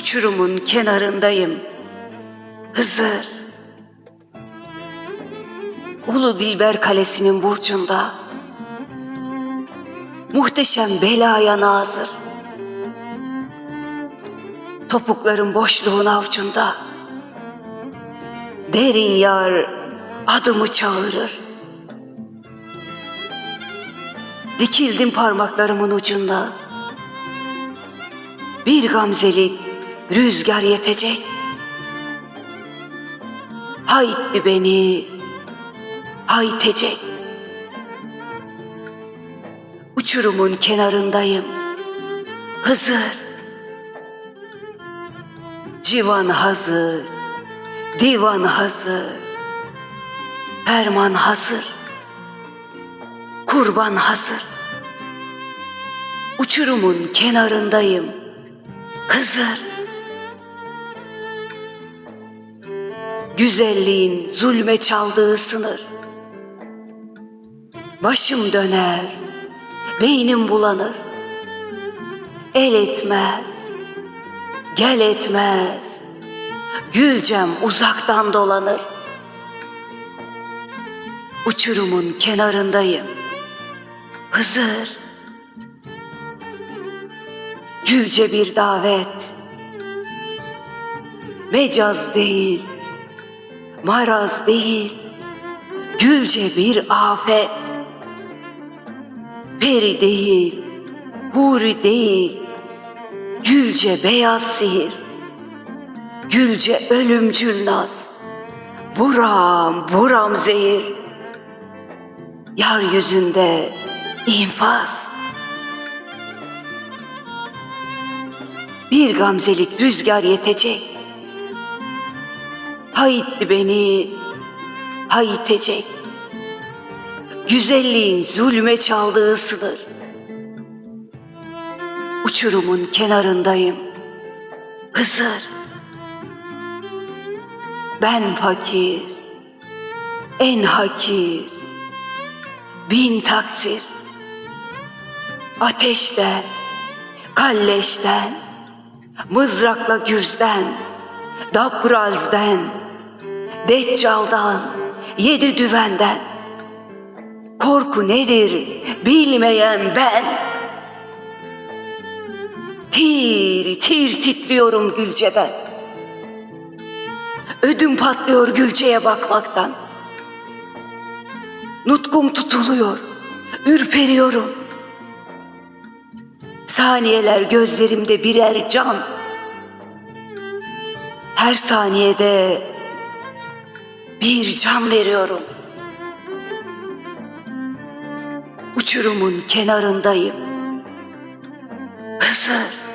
Uçurumun kenarındayım. Hızır. Ulu Dilber Kalesi'nin burcunda. Muhteşem belaya nazır. Topukların boşluğun avcunda. Derin yar adımı çağırır. Dikildim parmaklarımın ucunda. Bir gamzelik rüzgar yetecek. Haydi beni haytecek. Uçurumun kenarındayım. Hızır. Civan hazır. Divan hazır. Ferman hazır. Kurban hazır. Uçurumun kenarındayım. Hızır. Güzelliğin zulme çaldığı sınır. Başım döner, beynim bulanır. El etmez, gel etmez. Gülcem uzaktan dolanır. Uçurumun kenarındayım. Hızır. Gülce bir davet. Mecaz değil, maraz değil, gülce bir afet. Peri değil, huri değil, gülce beyaz sihir, gülce ölümcül naz, buram buram zehir, yeryüzünde infaz. Bir gamzelik rüzgar yetecek. Hayitti beni, hayitecek. Güzelliğin zulme çaldığı sınır. Uçurumun kenarındayım. Hızır. Ben fakir, en hakir, bin taksir. Ateşten, kalleşten, mızrakla gürzden, Dabraz'den, Deccal'dan, yedi düvenden. Korku nedir bilmeyen ben. Tir tir titriyorum Gülce'den. Ödüm patlıyor Gülce'ye bakmaktan. Nutkum tutuluyor, ürperiyorum. Saniyeler gözlerimde birer can. Her saniyede bir can veriyorum. Uçurumun kenarındayım. Hızır.